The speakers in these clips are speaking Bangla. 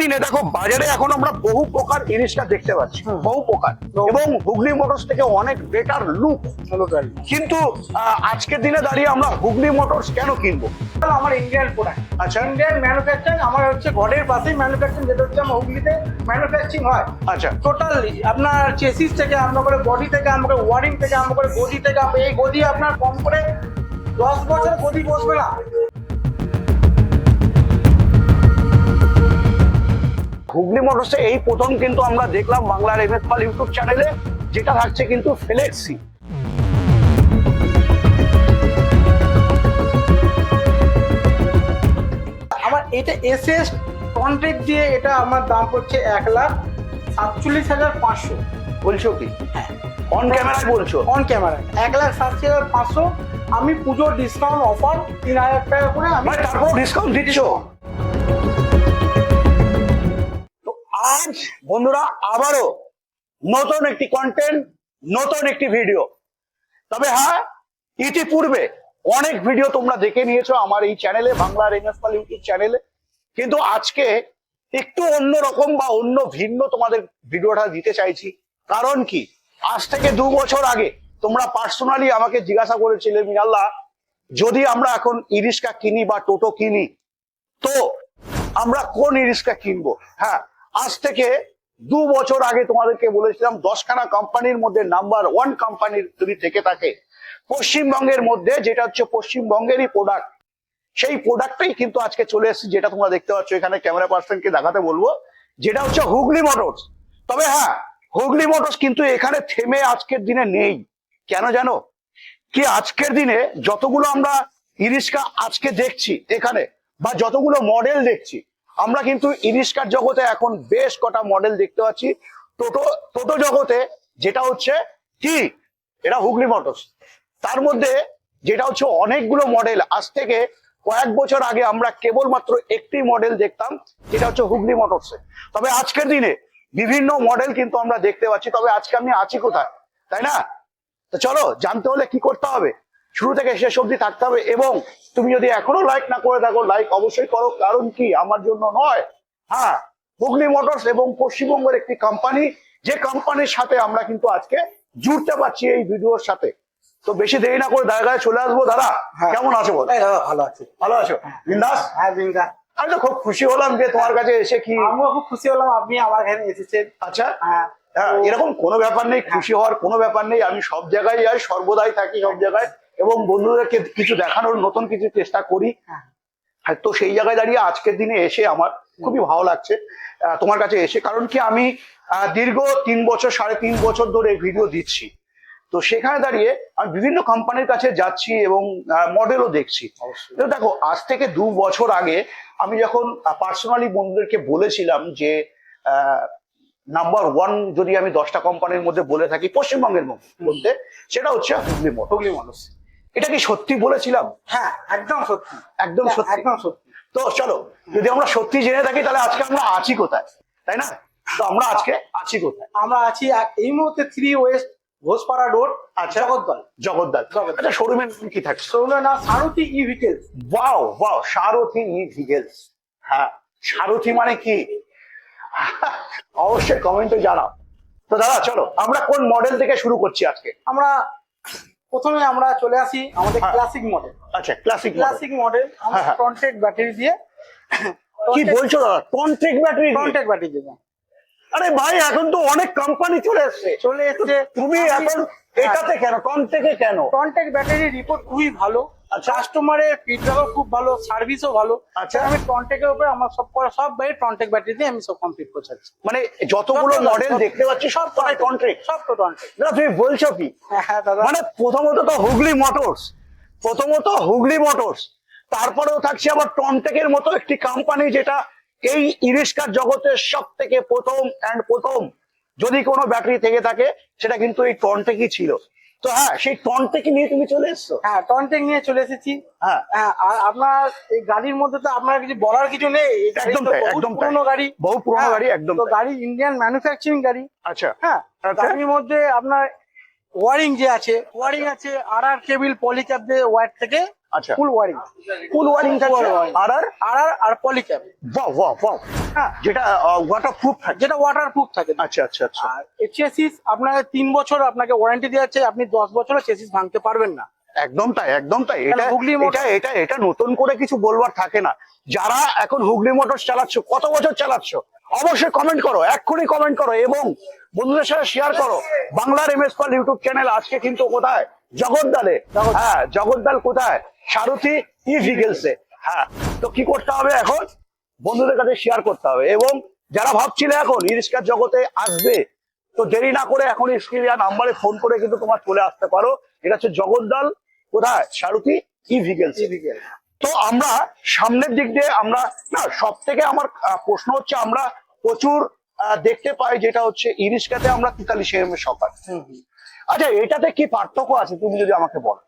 দিনে দেখো বাজারে এখন আমরা বহু প্রকার ইরিশকা দেখতে পাচ্ছি বহু প্রকার। এবং হুগলি মোটরস থেকে অনেক বেটার লুক কিন্তু আজকের দিনে দাঁড়িয়ে আমরা হুগলি মোটরস কেন কিনবো? আমার ইন্ডিয়ান প্রোডাক্ট আচ্ছা। ইন্ডিয়ান ম্যানুফ্যাকচারিং আমার হচ্ছে ঘরের পাশেই ম্যানুফ্যাকচারিং যেটা হচ্ছে আমার হুগলিতে ম্যানুফ্যাকচারিং হয়। আচ্ছা। টোটালি আপনার চেসিস থেকে আরম্ভ করে বডি থেকে আরম্ভ করে ওয়ারিং থেকে আরম্ভ করে গদি থেকে এই গদি আপনার কম করে দশ বছর গদি বসবে না। হুগলি মোটরসে এই প্রথম কিন্তু আমরা দেখলাম বাংলার এম এস পাল ইউটিউব চ্যানেলে যেটা থাকছে কিন্তু ফ্লেক্সি আমার এটা এসএস কন্ট্রাক্ট দিয়ে এটা আমার দাম পড়ছে এক লাখ সাতচল্লিশ হাজার পাঁচশো। বলছো কি? হ্যাঁ। অন ক্যামেরায় বলছো? অন ক্যামেরা এক লাখ সাতচল্লিশ হাজার পাঁচশো। আমি পুজোর ডিসকাউন্ট অফার তিন হাজার টাকা করে আমি মানে তারপর ডিসকাউন্ট দিচ্ছ? বন্ধুরা, আবারও নতুন একটি কন্টেন্ট নতুন একটি ভিডিও তবে হ্যাঁ ইতিপূর্বে অনেক ভিডিও তোমরা দেখে নিয়েছো আমার এই চ্যানেলে বাংলার এনএসপাল ইউটিউব চ্যানেলে কিন্তু আজকে একটু অন্য রকম বা অন্য ভিন্ন তোমাদের ভিডিওটা দিতে চাইছি। কারণ কি? আজ থেকে দু বছর আগে তোমরা পার্সোনালি আমাকে জিজ্ঞাসা করেছিলে মিনাল্লাহ যদি আমরা এখন ইরিশকা কিনি বা টোটো কিনি, তো আমরা কোন ইরিশকা কিনবো? হ্যাঁ আজ থেকে দু বছর আগে তোমাদেরকে বলেছিলাম, দশখানা কোম্পানির মধ্যে নাম্বার ওয়ান কোম্পানির যদি থেকে থাকে, পশ্চিমবঙ্গের মধ্যে যেটা হচ্ছে পশ্চিমবঙ্গেরই প্রোডাক্ট সেই প্রোডাক্টটাই কিন্তু আজকে চলে এসেছে, যেটা তোমরা দেখতে পাচ্ছ এখানে ক্যামেরা পার্সনকে দেখাতে বলব, যেটা হচ্ছে হুগলি মোটরস তবে হ্যাঁ হুগলি মোটরস কিন্তু এখানে থেমে আজকের দিনে নেই। কেন জানো? কি আজকের দিনে যতগুলো আমরা ইরিশকা আজকে দেখছি এখানে, বা যতগুলো মডেল দেখছি আমরা কিন্তু ইরিশকার জগতে এখন বেশ কটা মডেল দেখতে পাচ্ছি। টোটো টোটো জগতে যেটা হচ্ছে কি? এটা হুগলি মোটরস তার মধ্যে যেটা হচ্ছে অনেকগুলো মডেল আজ থেকে কয়েক বছর আগে আমরা কেবলমাত্র একটি মডেল দেখতাম, যেটা হচ্ছে হুগলি মোটরসে তবে আজকের দিনে বিভিন্ন মডেল কিন্তু আমরা দেখতে পাচ্ছি। তবে আজকে আমি আছি কোথায়? তাই না? তো চলো, জানতে হলে কি করতে হবে? শুরু থেকে শেষ অবধি থাকতে হবে এবং তুমি যদি এখনও লাইক না করে থাকো লাইক অবশ্যই করো। কারণ কি? আমার জন্য নয়। হ্যাঁ হুগলি মোটরস এবং পশ্চিমবঙ্গের একটি কোম্পানি যে কোম্পানির সাথে আমরা কিন্তু আজকে জুড়তে পারছি এই ভিডিওর সাথে। তো বেশি দেরি না করে দাঁড়ায় চলে আসব। দাদা হ্যাঁ। কেমন আছো বল? ভালো আছো। ভালো আছো? বিন্দাস? হ্যাঁ বিঙ্গা আমি তো খুব খুশি হলাম যে তোমার কাছে এসে কি আমিও খুব খুশি হলাম আপনি আমার এখানে এসেছেন। আচ্ছা। হ্যাঁ। হ্যাঁ, এরকম কোনো ব্যাপার নেই খুশি হওয়ার কোনো ব্যাপার নেই। আমি সব জায়গায় যাই সর্বদাই থাকি সব জায়গায়। এবং বন্ধুদেরকে কিছু দেখানোর নতুন কিছু চেষ্টা করি। হ্যাঁ। তো সেই জায়গায় দাঁড়িয়ে আজকের দিনে এসে আমার খুবই ভালো লাগছে। তোমার কাছে এসে কারণ কি আমি দীর্ঘ তিন বছর সাড়ে তিন বছর ধরে ভিডিও দিচ্ছি। তো সেখানে দাঁড়িয়ে আমি বিভিন্ন কোম্পানির কাছে যাচ্ছি এবং মডেলও দেখছি। দেখো আজ থেকে দু বছর আগে আমি যখন পার্সোনালি বন্ধুদেরকে বলেছিলাম যে নাম্বার ওয়ান যদি আমি দশটা কোম্পানির মধ্যে বলে থাকি পশ্চিমবঙ্গের মধ্যে মধ্যে সেটা হচ্ছে হুগলি মোটর হুগলি মানুষ এটা কি সত্যি বলেছিলাম? হ্যাঁ একদম সত্যি। একদম সত্যি। একদম সত্যি। তো চলো যদি আমরা সত্যি জেনে থাকি তাহলে আজকে আমরা আছি কোথায়? তাই না? তো আমরা আজকে আছি কোথায়? আমরা আছি এই মুহূর্তে থ্রি ওয়েস্ট ঘোষপাড়া রোড আচ্ছা। জগদ্দল। জগদ্দল। আচ্ছা শোরুমের নাম কি থাকছে? শোরুমের নাম সারথি ই ভিকেলস ওয়াও ওয়াও সারথি ই ভিকেলস হ্যাঁ সারথি মানে কি? অবশ্যই কমেন্টে জানাও। তো দাদা চলো আমরা কোন মডেল থেকে শুরু করছি আজকে? আমরা প্রথমে আমরা চলে আসি আমাদের হ্যাঁ। ক্লাসিক মডেল আচ্ছা ক্লাসিক ক্লাসিক মডেল আমরা হ্যাঁ, হ্যাঁ। ব্যাটারি দিয়ে কি বলছো দাদা? কন্ট্রিক ব্যাটারি কন্ট্রাক্ট ব্যাটারি দিয়ে। আরে ভাই এখন তো অনেক কোম্পানি চলে এসছে। চলে এসছে। তুমি এখন এটাতে কেন? কন্টেকে কেন? কন্ট্যাক্ট ব্যাটারি রিপোর্ট খুবই ভালো। আচ্ছা। কাস্টমারের ফিডব্যাকও খুব ভালো সার্ভিসও ভালো। আচ্ছা। আমি কন্ট্যাক্টের উপরে আমার সব করা সব বাইরে কন্ট্যাক্ট ব্যাটারি দিয়ে আমি সব কমপ্লিট করছি মানে যতগুলো মডেল দেখতে পাচ্ছি সব কটাই কন্ট্রিক সব তো কন্ট্যাক্ট দাদা তুমি বলছো কি? হ্যাঁ দাদা। মানে প্রথমত তো হুগলি মোটরস প্রথমত হুগলি মোটরস তারপরেও থাকছে আবার টনটেকের মতো একটি কোম্পানি যেটা এই ইরিশকার জগতের সব থেকে প্রথম অ্যান্ড প্রথম যদি কোনো ব্যাটারি থেকে থাকে সেটা কিন্তু এই টনটেকই ছিল। তো হ্যাঁ সেই টনটেকই নিয়ে তুমি চলে এসছো? হ্যাঁ কন্ট্যাক্ট নিয়ে চলে এসেছি। হ্যাঁ। হ্যাঁ আর আপনার এই গাড়ির মধ্যে তো আপনার কিছু বলার কিছু নেই। একদম একদম। পুরনো গাড়ি। বহু পুরোনো হ্যাঁ, গাড়ি একদম তো গাড়ি ইন্ডিয়ান ম্যানুফ্যাকচারিং গাড়ি। আচ্ছা হ্যাঁ আচ্ছা। গাড়ির মধ্যে আপনার ওয়ারিং যে আছে ওয়ারিং আছে আর আর কেবিল পলিক্যাপ দিয়ে ওয়ার থেকে আচ্ছা। ফুল ওয়ারিং ফুল ওয়ারিং থাকছে আর আর আর আর আর পলিক্যাপ বাহ বাহ বাহ হ্যাঁ। যেটা থাকে। যেটা ওয়াটার থাকে। আচ্ছা আচ্ছা আচ্ছা। আর চেসিস আপনাকে তিন বছর আপনাকে ওয়ারেন্টি দেওয়া আপনি দশ বছরও চেসিস ভাঙতে পারবেন না। একদম তাই একদম তাই। এটা হুগলি মোটর- এটা এটা এটা নতুন করে কিছু বলবার থাকে না। যারা এখন হুগলি মোটরস চালাচ্ছ কত বছর চালাচ্ছ? অবশ্যই কমেন্ট করো এক্ষুনি কমেন্ট করো এবং বন্ধুদের সাথে শেয়ার করো। বাংলার M S Pal YouTube channel আজকে কিন্তু কোথায়? জগদ্দাল। হ্যাঁ জগদ্দাল কোথায়? সারথি ই ভিগেলসে হ্যাঁ তো কি করতে হবে এখন? বন্ধুদের কাছে শেয়ার করতে হবে। এবং যারা ভাবছিলে এখন ইরিস্কার জগতে আসবে তো দেরি না করে এখন স্ক্রিয়া নাম্বারে ফোন করে কিন্তু তোমার চলে আসতে পারো। এটা হচ্ছে জগদ্দল কোথায়? সারথি ই ভিগেলস তো আমরা সামনের দিক দিয়ে আমরা না সব থেকে আমার প্রশ্ন হচ্ছে আমরা প্রচুর আহ, দেখতে পাই যেটা হচ্ছে ইরিস্কাতে আমরা তেতাল্লিশ এম এর সকাল আচ্ছা এটাতে কি পার্থক্য আছে তুমি যদি আমাকে বলো?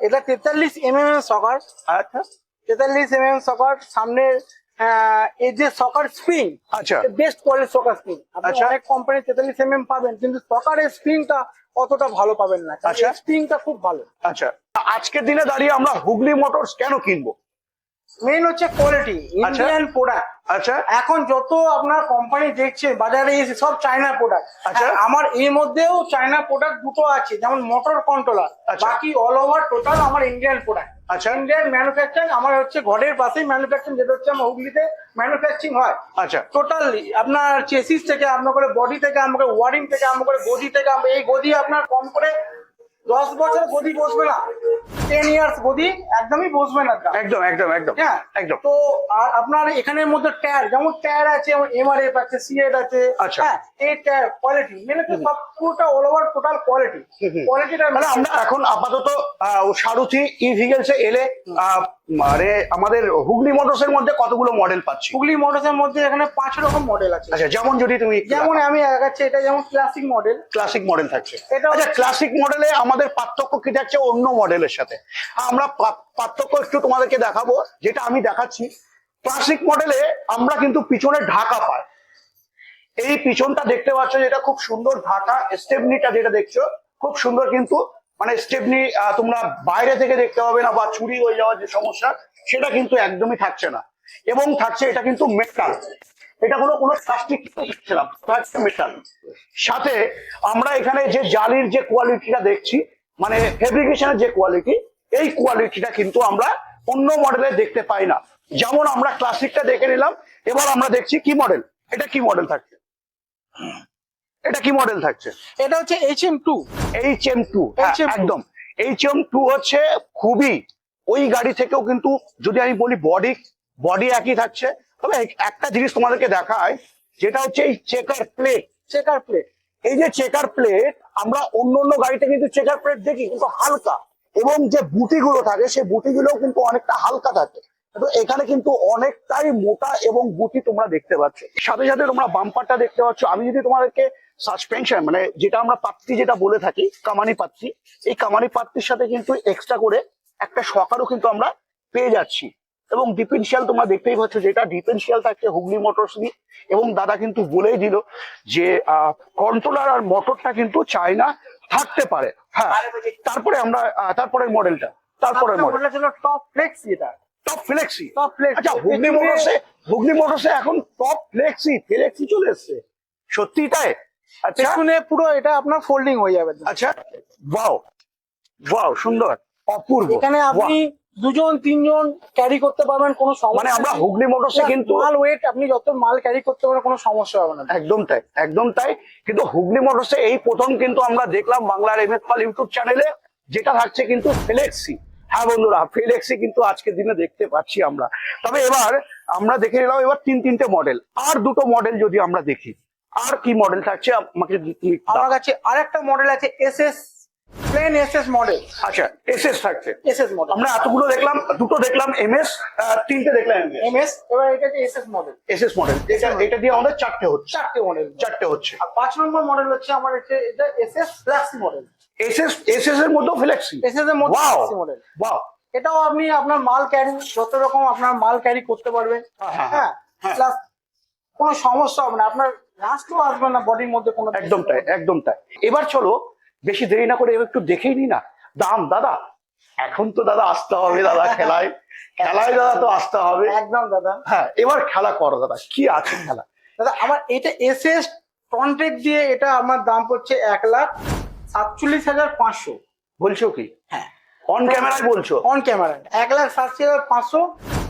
এটা তেতাল্লিশ এম এম সকার আচ্ছা। তেতাল্লিশ এম এম সকার সামনের আহ, এই যে সকার স্প্রিং আচ্ছা। বেস্ট কোয়ালিটি সকার স্প্রিং আপনি আচ্ছা। অনেক কোম্পানি তেতাল্লিশ এম এম পাবেন কিন্তু সকারের স্প্রিংটা অতটা ভালো পাবেন না। আচ্ছা। স্প্রিংটা খুব ভালো। আচ্ছা। আজকের দিনে দাঁড়িয়ে আমরা হুগলি মোটরস কেন কিনবো? মেন হচ্ছে কোয়ালিটি ইন্ডিয়ান প্রোডাক্ট আচ্ছা। এখন যত আপনার কোম্পানি দেখছেন বাজারে এসে সব চায়না প্রোডাক্ট আচ্ছা। আমার এর মধ্যেও চায়না প্রোডাক্ট দুটো আছে যেমন মোটর কন্ট্রোলার আচ্ছা। বাকি অল ওভার টোটাল আমার ইন্ডিয়ান প্রোডাক্ট আচ্ছা। ইন্ডিয়ান ম্যানুফ্যাকচারিং আমার হচ্ছে ঘরের পাশেই ম্যানুফ্যাকচারিং যেটা হচ্ছে আমার হুগলিতে ম্যানুফ্যাকচারিং হয়। আচ্ছা। টোটালি আপনার চেসিস থেকে আপনার করে বডি থেকে আরম্ভ করে ওয়ারিং থেকে আরম্ভ করে গদি থেকে এই গদি আপনার কম করে দশ বছর গদি বসবে না। টেন ইয়ার্স গদি একদমই বসবে না একদম একদম একদম হ্যাঁ? একদম। তো আর আপনার এখানের মধ্যে টায়ার যেমন টায়ার আছে এমআরএফ আছে সিএড আছে আচ্ছা। হ্যাঁ এই টায়ার কোয়ালিটি মানে তো সব পুরোটা অল ওভার টোটাল কোয়ালিটি। কোয়ালিটিটা মানে আমরা এখন আপাতত সারথি ই ভিগেলসে এলে আহ, মানে আমাদের হুগলি মোটরস এর মধ্যে কতগুলো মডেল পাচ্ছি? হুগলি মোটরসের মধ্যে এখানে পাঁচ রকম মডেল আছে। আচ্ছা যেমন যদি তুমি যেমন আমি দেখাচ্ছি এটা যেমন ক্লাসিক মডেল ক্লাসিক মডেল থাকছে। এটা আচ্ছা ক্লাসিক মডেলে আমাদের পার্থক্য কি থাকছে অন্য মডেলের সাথে? আমরা পার্থক্য একটু তোমাদেরকে দেখাবো, যেটা আমি দেখাচ্ছি। ক্লাসিক মডেলে আমরা কিন্তু পিছনে ঢাকা পাই। এই পিছনটা দেখতে পাচ্ছ যেটা খুব সুন্দর ঢাকা, স্টেপনিটা যেটা দেখছ, খুব সুন্দর কিন্তু মানে স্টেপনি তোমরা বাইরে থেকে দেখতে পাবে না বা চুরি হয়ে যাওয়ার যে সমস্যা, সেটা কিন্তু একদমই থাকছে না। এবং থাকছে এটা কিন্তু মেটাল এটা কোনো কোনো প্লাস্টিক মেটাল সাথে আমরা এখানে যে জালির যে কোয়ালিটিটা দেখছি মানে ফেব্রিকেশনের যে কোয়ালিটি এই কোয়ালিটিটা কিন্তু আমরা অন্য মডেলে দেখতে পাই না। যেমন আমরা ক্লাসিকটা দেখে নিলাম এবার আমরা দেখছি কি মডেল এটা কি মডেল থাকছে? এটা কি মডেল থাকছে? এটা হচ্ছে H M two H M two HM2 একদম। এইচ এম টু হচ্ছে খুবই ওই গাড়ি থেকেও কিন্তু যদি আমি বলি বডি বডি একই থাকছে তবে একটা জিনিস তোমাদেরকে দেখায় যেটা হচ্ছে এই চেকার প্লেট চেকার প্লেট এই যে চেকার প্লেট আমরা অন্য অন্য গাড়িতে কিন্তু চেকার প্লেট দেখি কিন্তু হালকা। এবং যে বুটিগুলো থাকে, সেই বুটিগুলোও কিন্তু অনেকটা হালকা থাকে। তো এখানে কিন্তু অনেকটাই মোটা এবং বুটি তোমরা দেখতে পাচ্ছ। সাথে সাথে তোমরা বাম্পারটা দেখতে পাচ্ছ। আমি যদি তোমাদেরকে সাসপেনশন মানে যেটা আমরা পাত্রি যেটা বলে থাকি, কামানি পাত্রি, এই কামানি পাত্রির সাথে কিন্তু এক্সট্রা করে একটা সকারও কিন্তু আমরা পেয়ে যাচ্ছি। এবং ডিফেন্সিয়াল তোমরা দেখতেই পাচ্ছ যেটা ডিফেন্সিয়াল থাকছে হুগলি মোটরস নিয়ে এবং দাদা কিন্তু বলেই দিল যে, আহ কন্ট্রোলার আর মোটরটা কিন্তু চায়না থাকতে পারে হ্যাঁ। তারপরে আমরা তারপরে তারপরের মডেলটা তারপরের মডেল টপ ফ্লেক্সি এটা। টপ ফ্লেক্সি টপ ফ্লেক্স আচ্ছা হুগলি মোটরসে হুগলি মোটরসে এখন টপ ফ্লেক্সি ফ্লেক্সি চলে এসছে। সত্যি তাই? আচ্ছা। শুনে পুরো এটা আপনার ফোল্ডিং হয়ে যাবে। আচ্ছা। ওয়াও ওয়াও সুন্দর। অপূর্ব। এখানে আপনি দুজন তিনজন ক্যারি করতে পারবেন কোনো! সমস্যা মানে আমরা হুগলি মোটরসে কিন্তু মাল ওয়েট আপনি যত মাল ক্যারি করতে পারবেন কোনো সমস্যা হবে না। একদম তাই একদম তাই। কিন্তু হুগলি মোটরসে এই প্রথম কিন্তু আমরা দেখলাম বাংলার এম এস পাল ইউটিউব চ্যানেলে যেটা থাকছে কিন্তু ফ্লেক্সি হ্যাঁ বন্ধুরা ফ্লেক্সি কিন্তু আজকের দিনে দেখতে পাচ্ছি আমরা। তবে এবার আমরা দেখে নিলাম এবার তিন তিনটে মডেল আর দুটো মডেল যদি আমরা দেখি। আর কি মডেল থাকছে আমাকে। আমার কাছে আরেকটা মডেল আছে S S plane S S model আচ্ছা এস এস থাকছে। এস এস মডেল আমরা এতগুলো দেখলাম দুটো দেখলাম এম এস তিনটে দেখলাম এম এস এবার এটা হচ্ছে S S model S S model এটা এটা দিয়ে আমাদের চারটে হচ্ছে। চারটে মডেল চারটে হচ্ছে। আর পাঁচ নম্বর মডেল হচ্ছে আমার এটা S S flexi model S S S S এর মধ্যেও ফ্লেক্সি এস এস এর মধ্যে ফ্ল্যাক্সি মডেল ওয়াও এটাও আপনি আপনার মাল ক্যারি যত রকম আপনার মাল ক্যারি করতে পারবেন হ্যাঁ, হ্যাঁ, হ্যাঁ? হ্যাঁ। প্লাস কোনো সমস্যা হবে না। আপনার রাস্টও আসবে না বডির মধ্যে কোনো একদম তাই একদম তাই। এবার চলো বেশি দেরি না করে একটু দেখেই নি না। দাম দাদা? এখন তো দাদা আসতে হবে দাদা খেলায়। খেলায় দাদা তো আসতে হবে। একদম দাদা। হ্যাঁ এবার খেলা করো দাদা। কি আছে খেলা? দাদা আমার এটা এসএস কন্ট্রাক্ট দিয়ে এটা আমার দাম পড়ছে এক লাখ সাতচল্লিশ হাজার পাঁচশো। বলছো কি? হ্যাঁ। অন ক্যামেরায় বলছো? অন ক্যামেরা এক লাখ সাতচল্লিশ হাজার পাঁচশো।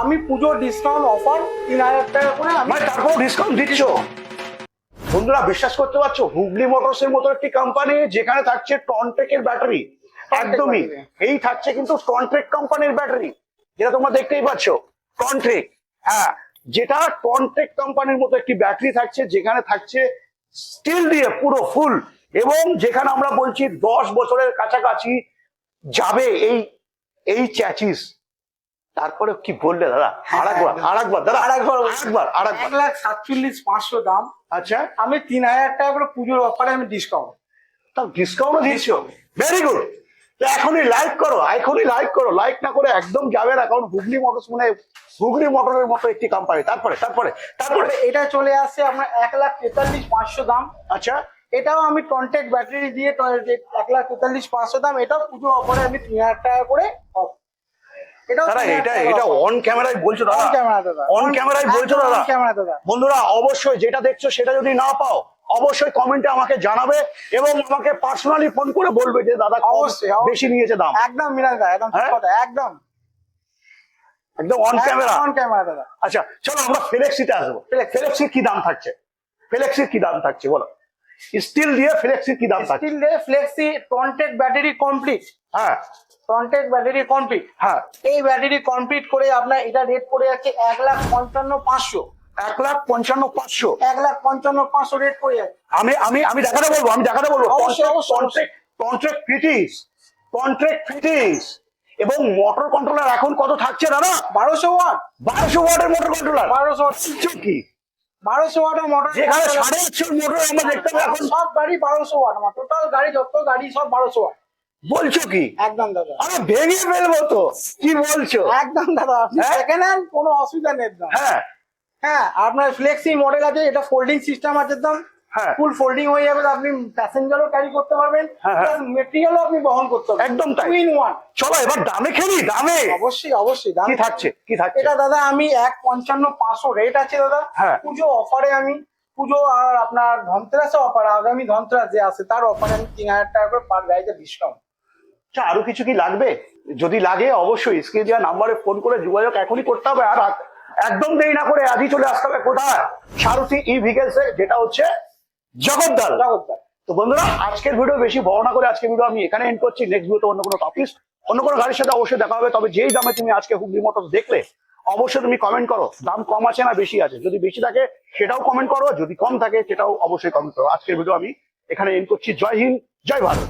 আমি পুজো ডিসকাউন্ট অফার তিন হাজার টাকা করে আমি মানে তারপর ডিসকাউন্ট দিচ্ছ? বন্ধুরা বিশ্বাস করতে পারছ? হুগলি মোটরস এর মতো একটি কোম্পানি যেখানে থাকছে টনটেকের ব্যাটারি একদমই। এই থাকছে কিন্তু টনট্রেক কোম্পানির ব্যাটারি যেটা তোমরা দেখতেই পাচ্ছ টনট্রেক হ্যাঁ যেটা টনট্রেক কোম্পানির মতো একটি ব্যাটারি থাকছে যেখানে থাকছে স্টিল দিয়ে পুরো ফুল এবং যেখানে আমরা বলছি দশ বছরের কাছাকাছি যাবে এই এই চ্যাচিস তারপরে কি বললে দাদা? আর একবার আর একবার দাদা। আরেকবার বলছি। আরেকবার এক আরেকবার লাখ সাতচল্লিশ পাঁচশো দাম। আচ্ছা আমি তিন হাজার টাকা করে পুজোর অফারে আমি ডিসকাউন্ট তাও ডিসকাউন্টও দিচ্ছ ভেরি গুড তো এখনই লাইক করো এখনই লাইক করো। লাইক না করে একদম যাবে না কারণ হুগলি মোটরস মানে হুগলি মোটরের মতো একটি কোম্পানি তারপরে তারপরে তারপরে। এটা চলে আসছে আপনার এক লাখ তেতাল্লিশ পাঁচশো দাম। আচ্ছা। এটাও আমি কন্ট্যাক্ট ব্যাটারি দিয়ে এক লাখ তেতাল্লিশ পাঁচশো দাম এটাও পুজো অফারে আমি তিন হাজার টাকা করে দাদা এটা এটা অন ক্যামেরায় বলছো দাদা। অন ক্যামেরা দাদা। অন ক্যামেরায় বলছো দাদা। বন্ধুরা অবশ্যই যেটা দেখছ সেটা যদি না পাও অবশ্যই কমেন্টে আমাকে জানাবে এবং আমাকে পার্সোনালি ফোন করে বলবে যে দাদা অবশ্যই। বেশি নিয়েছে দাম। একদম মিরাজ দা একদম ঠিক হ্যাঁ? কথা একদম। একদম অন ক্যামেরা অন ক্যামেরা দাদা। আচ্ছা চলো আমরা ফ্লেক্সিতে আসব। ফ্লেক্সির কি দাম থাকছে? ফ্লেক্সির কি দাম থাকছে? বলো। স্টিল দিয়ে ফ্লেক্সি কি দাম থাকছে স্টিল ডে ফ্লেক্সি কন্ট্যাক্ট ব্যাটারি কমপ্লিট হ্যাঁ। কন্ট্যাক্ট ব্যাটারি কমপ্লিট হ্যাঁ। এই ব্যাটারি কমপ্লিট করে আপনার এটা রেট পড়ে যাচ্ছে এক লাখ পঞ্চান্ন পাঁচশো। এক লাখ পঞ্চান্ন পাঁচশো। এক লাখ পঞ্চান্ন পাঁচশো রেট পড়ে যাচ্ছে। আমি আমি আমি দেখাতে বলব আমি দেখাতে বলব। অবশ্যই, অবশ্যই, কন্ট্রাক্ট ফিটিংস কন্ট্রাক্ট ফিটিংস এবং মোটর কন্ট্রোলার এখন কত থাকছে দাদা? বারোশো ওয়াট। বারোশো ওয়াটের মোটর কন্ট্রোলার বারোশো ওয়াট। কি? বারোশো ওয়াটের মোটর যেখানে সাড়ে আটশোর মোটর আমরা দেখতে পাবো এখন। সব গাড়ি বারোশো ওয়াট আমার টোটাল গাড়ি যত গাড়ি সব বারোশো ওয়াট। বলছো কি? একদম দাদা। আরে ভেঙে ফেলব তো কি বলছো? একদম দাদা আপনি? সেকেন্ড হ্যান্ড কোনো অসুবিধা নেই হ্যাঁ। হ্যাঁ আপনার ফ্লেক্সি মডেল আছে এটা ফোল্ডিং সিস্টেম আছে একদম। ফুল ফোল্ডিং হয়ে যাবে আপনি প্যাসেঞ্জারও ক্যারি করতে পারবেন হ্যাঁ, হ্যাঁ। মেটেরিয়ালও আপনি বহন করতে পারবেন। একদম তাই। ইন ওয়ান চলো এবার দামে খেলি দামে। অবশ্যই অবশ্যই দাম কি থাকছে কি থাকছে? এটা দাদা আমি এক পঞ্চান্ন পাঁচশো রেট আছে দাদা। হ্যাঁ। পুজো অফারে আমি পুজো আর আপনার ধনতেরাসে অফার আগামী ধনতেরাস যে আছে তার অফারে আমি তিন হাজার টাকা করে পার গাড়িতে ডিসকাউন্ট আচ্ছা আরও কিছু কি লাগবে? যদি লাগে অবশ্যই স্ক্রিনে দেওয়া নাম্বারে ফোন করে যোগাযোগ এখনই করতে হবে। আর একদম দেরি না করে আজই চলে আসতে হবে কোথায়? সারথী ই ভিকেলসে যেটা হচ্ছে জগদ্দল। তো বন্ধুরা আজকের ভিডিও বেশি বড় না করে আজকের ভিডিও আমি এখানে এন্ড করছি। নেক্সট ভিডিওতে অন্য কোনো টপিক অন্য কোনো গাড়ির সাথে অবশ্যই দেখা হবে। তবে যেই দামে তুমি আজকে হুগলি মোটরস দেখলে অবশ্যই তুমি কমেন্ট করো। দাম কম আছে না বেশি আছে? যদি বেশি থাকে সেটাও কমেন্ট করো। যদি কম থাকে সেটাও অবশ্যই কমেন্ট করো। আজকের ভিডিও আমি এখানে এন্ড করছি। জয় হিন্দ জয় ভারত।